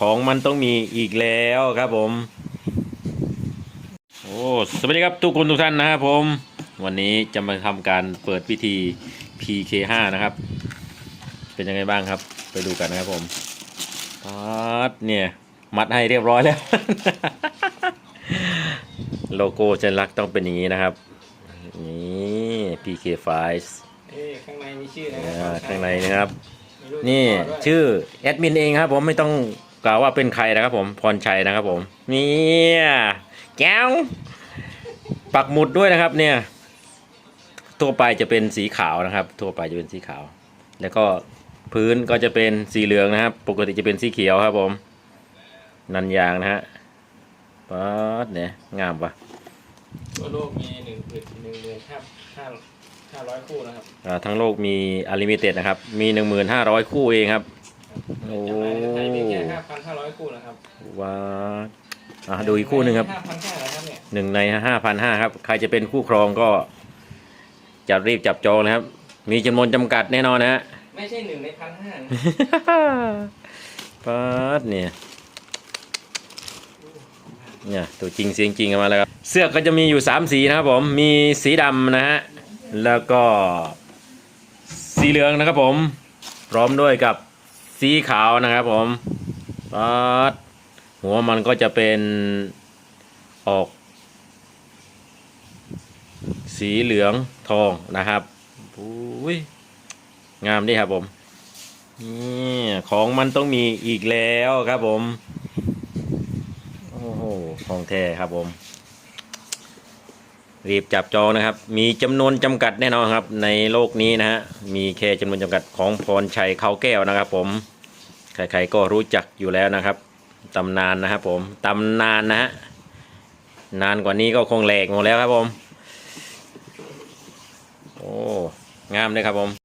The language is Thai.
ของมันต้องมีอีกแล้วครับผม โอ้สวัสดีครับทุกคนทุกท่านนะครับผม วันนี้จะมาทำการเปิดพิธี PK5 นะครับ เป็นยังไงบ้างครับ ไปดูกันนะครับผมปัดเนี่ยมัดให้เรียบร้อยแล้ว โลโก้สัญลักษณ์ต้องเป็นอย่างนี้นะครับ นี่ PK5 นี่ข้างในมีชื่อนะอ่าข้างในนะครับมีรูปนี่ต่อด้วยชื่อแอดมินเองครับผมไม่ต้อง กล่าวว่าเป็นใครนะครับผมพรชัยนะครับผมเนี่ยแก้วปักหมุดด้วยนะครับ เนี่ย ทั่วไปจะเป็นสีขาวนะครับ ทั่วไปจะเป็นสีขาว แล้วก็พื้นก็จะเป็นสีเหลืองนะครับ ปกติจะเป็นสีเขียวครับ ผม นันยางนะฮะป๊าดเนี่ยงามปะทั่วโลกมีหนึ่งหมื่นหนึ่งหมื่นห้าห้าห้าร้อยคู่นะครับอ่าทั้งโลกมีอลิมิเต็ดนะครับ มีหนึ่งหมื่นห้าร้อยคู่เองครับโอ้ ร้อยคู่นะครับว้าดอะดูอีกคู่หนึ่งครับห้าพันห้านะครับเนี่ยหนึ่งในห้าพันห้าครับ ใครจะเป็นคู่ครองก็จะรีบจับจองนะครับ มีจำนวนจำกัดแน่นอนนะฮะ ไม่ใช่หนึ่งในพันห้านะปัดเนี่ยเนี่ยตัวจริงเสียงจริงกันมาแล้วครับ เสื้อก็จะมีอยู่สามสีนะครับผมมีสีดำนะฮะ แล้วก็สีเหลืองนะครับผม พร้อมด้วยกับสีขาวนะครับผม ปัดหัวมันก็จะเป็นออก สีเหลืองทองนะครับอุ้ยงามดีครับผมนี่ของมันต้องมีอีกแล้วครับผม โอ้โหของแท้ครับผม รีบจับจองนะครับ มีจำนวนจำกัดแน่นอนครับ ในโลกนี้นะฮะ มีแค่จำนวนจำกัดของพรชัยเขาแก้วนะครับผม ใครๆก็รู้จักอยู่แล้วนะครับตำนานนะครับผมตำนานนะฮะนานกว่านี้ก็คงแหลกหมดแล้วครับผม โอ้ งามเลยครับผม